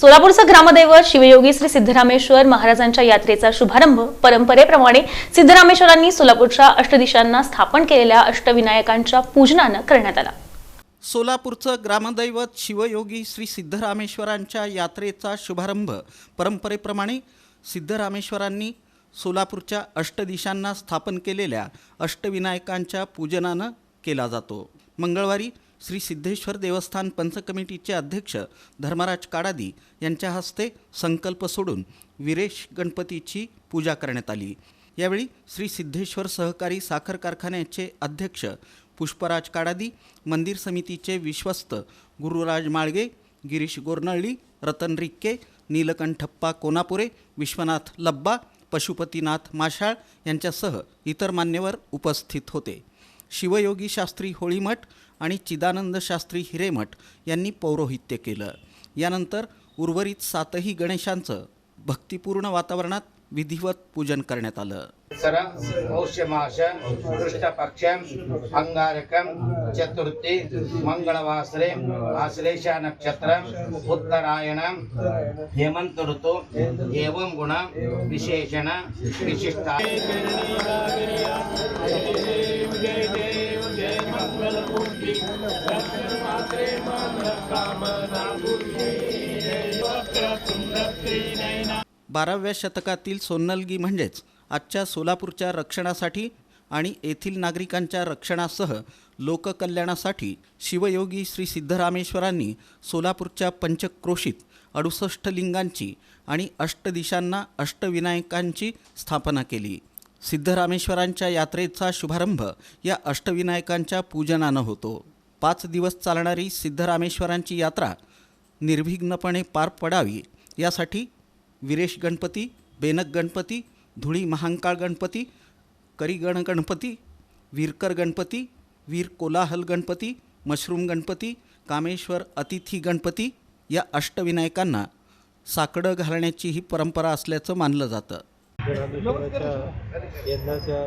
सोलापूरचं ग्रामदैवत शिवयोगी श्री सिद्धरामेश्वर महाराजांच्या यात्रेचा शुभारंभ परंपरेप्रमाणे सिद्धरामेश्वरांनी सोलापूरच्या अष्टदिशांना स्थापन केलेल्या अष्टविनायकांच्या पूजनानं करण्यात आला. सोलापूरचं ग्रामदैवत शिवयोगी श्री सिद्धरामेश्वरांच्या यात्रेचा शुभारंभ परंपरेप्रमाणे सिद्धरामेश्वरांनी सोलापूरच्या अष्टदिशांना स्थापन केलेल्या अष्टविनायकांच्या पूजनानं केला जातो. मंगळवारी श्री सिद्धेश्वर देवस्थान पंच कमिटीचे अध्यक्ष धर्मराज काडादी यांच्या हस्ते संकल्प सोडून विरेश गणपतीची पूजा करण्यात आली. यावेळी श्री सिद्धेश्वर सहकारी साखर कारखान्याचे अध्यक्ष पुष्पराज काडादी मंदिर समितीचे विश्वस्त गुरुराज माळगे गिरीश गोरनळी रतन रिक्के नीलकंठप्पा कोनापुरे विश्वनाथ लब्बा पशुपतीनाथ माशाळ यांच्यासह इतर मान्यवर उपस्थित होते. शिवयोगी शास्त्री होळीमठ आणि चिदानंद शास्त्री हिरेमठ यांनी पौरोहित्य केलं. यानंतर उर्वरित सातही गणेशांचं भक्तिपूर्ण वातावरणात विधिवत पूजन करण्यात आलं. सर पौष्यमास कृष्णपक्ष अंगारकं चतुर्थी मंगळवासरे आश्लेषा नक्षत्र उत्तरायण हेमंत ऋतु एवं गुण विशेषण विशिष्टा। बाराव्या शतकातील सोन्नलगी म्हणजेच आजच्या सोलापूरच्या रक्षणासाठी आणि येथील नागरिकांच्या रक्षणासह लोककल्याणासाठी शिवयोगी श्री सिद्धरामेश्वरांनी सोलापूरच्या पंचक्रोशीत अडुसष्ट लिंगांची आणि अष्टदिशांना अष्टविनायकांची स्थापना केली. सिद्धरामेश्वरांच्या यात्रेचा शुभारंभ या अष्टविनायकांच्या पूजनानं होतो. पाच दिवस चालणारी सिद्धरामेश्वरांची यात्रा निर्विघ्नपणे पार पडावी यासाठी विरेश गणपती बेनक गणपती धुळी महांकाळ गणपती करिगण गणपती वीरकर गणपती वीर कोलाहल गणपती मशरूम गणपती कामेश्वर अतिथी गणपती या अष्टविनायकांना साकडं घालण्याची ही परंपरा असल्याचं मानलं जातं. यंदाच्या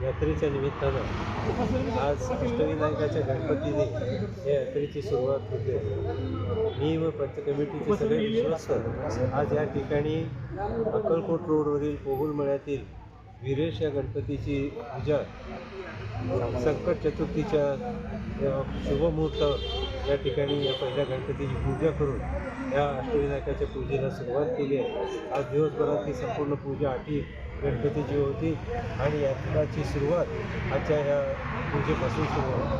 यात्रेच्या निमित्तानं आज अष्टविनायकाच्या गणपतीने या यात्रेची सुरुवात होते. मी व पंच कमिटीचे सगळे विश्वस्त. आज या ठिकाणी अक्कलकोट रोडवरील पोहुलमळ्यातील वीरेश या गणपतीची पूजा संकट चतुर्थीच्या शुभमुहूर्तावर या ठिकाणी या पहिल्या गणपतीची पूजा करून या अष्टविनायकाच्या पूजेला सुरुवात केली आहे. आज दिवसभरात ही संपूर्ण पूजा आठी गणपतीची होती आणि यात्राची सुरुवात आजच्या ह्या पूजेपासून सुरू होती.